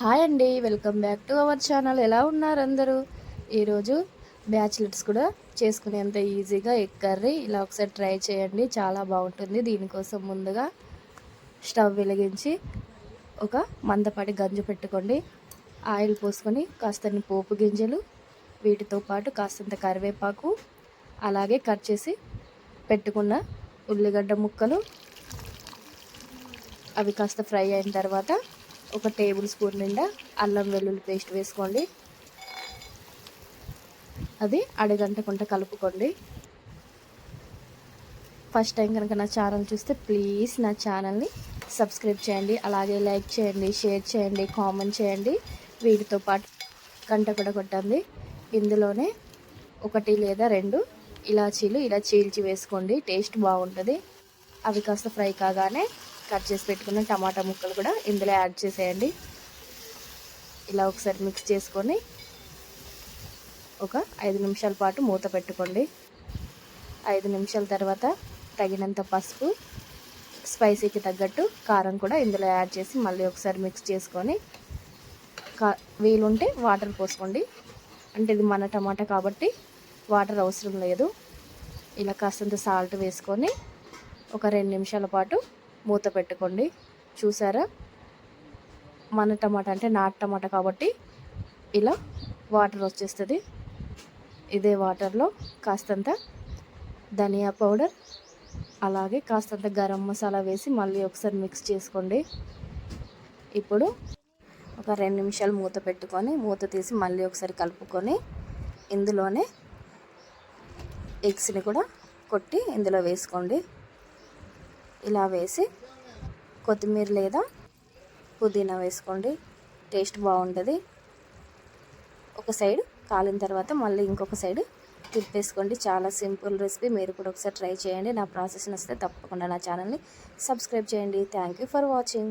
Hi అండి welcome back to our channel. ఎలా ఉన్నారు అందరూ? ఈరోజు బ్యాచిలర్స్ కూడా చేసుకునేంత ఈజీగా ఎగ్ కర్రీ ఇలా ఒకసారి ట్రై చేయండి చాలా బాగుంటుంది. దీనికోసం ముందుగా స్టవ్ వెలిగించి ఒక మందపాటి గంజు పెట్టుకోండి. ఆయిల్ పోసుకొని కాస్తని పోపు గింజలు వీటితో పాటు కాస్తంత కరివేపాకు అలాగే కట్ చేసి పెట్టుకున్న ఉల్లిగడ్డ ముక్కలు అవి కాస్త ఫ్రై అయిన తర్వాత ఒక టేబుల్ స్పూన్ నిండా అల్లం వెల్లుల్లి పేస్ట్ వేసుకోండి. అది అడగంటకుంట కలుపుకోండి. ఫస్ట్ టైం కనుక నా ఛానల్ చూస్తే ప్లీజ్ నా ఛానల్ని సబ్స్క్రైబ్ చేయండి. అలాగే లైక్ చేయండి షేర్ చేయండి కామెంట్ చేయండి. వీటితో పాటు గంట కూడా కొట్టండి. ఇందులోనే ఒకటి లేదా రెండు ఇలాచీలు ఇలా చీల్చి వేసుకోండి. టేస్ట్ బాగుంటుంది. అవి కాస్త ఫ్రై కాగానే కట్ చేసి పెట్టుకున్న టమాటా ముక్కలు కూడా ఇందులో యాడ్ చేసేయండి. ఇలా ఒకసారి మిక్స్ చేసుకొని ఒక ఐదు నిమిషాల పాటు మూత పెట్టుకోండి. ఐదు నిమిషాల తర్వాత తగినంత పసుపు స్పైసీకి తగ్గట్టు కారం కూడా ఇందులో యాడ్ చేసి మళ్ళీ ఒకసారి మిక్స్ చేసుకొని కా వీలుంటే వాటర్ పోసుకోండి. అంటే ఇది మన టమాటా కాబట్టి వాటర్ అవసరం లేదు. ఇలా కాస్తంత సాల్ట్ వేసుకొని ఒక రెండు నిమిషాల పాటు మూత పెట్టుకోండి. చూసారా? మన టమాటా అంటే నాటు టమాటా కాబట్టి ఇలా వాటర్ వచ్చేస్తుంది. ఇదే వాటర్లో కాస్తంత ధనియా పౌడర్ అలాగే కాస్తంత గరం మసాలా వేసి మళ్ళీ ఒకసారి మిక్స్ చేసుకోండి. ఇప్పుడు ఒక రెండు నిమిషాలు మూత పెట్టుకొని మూత తీసి మళ్ళీ ఒకసారి కలుపుకొని ఇందులోనే ఎగ్స్ని కూడా కొట్టి ఇందులో వేసుకోండి. ఇలా వేసి కొత్తిమీర లేదా పుదీనా వేసుకోండి. టేస్ట్ బాగుంటుంది. ఒక సైడ్ కాలిన తర్వాత మళ్ళీ ఇంకొక సైడ్ తిప్పేసుకోండి. చాలా సింపుల్ రెసిపీ. మీరు కూడా ఒకసారి ట్రై చేయండి. నా ప్రాసెస్ వస్తే తప్పకుండా నా ఛానల్ని సబ్స్క్రైబ్ చేయండి. Thank you for watching.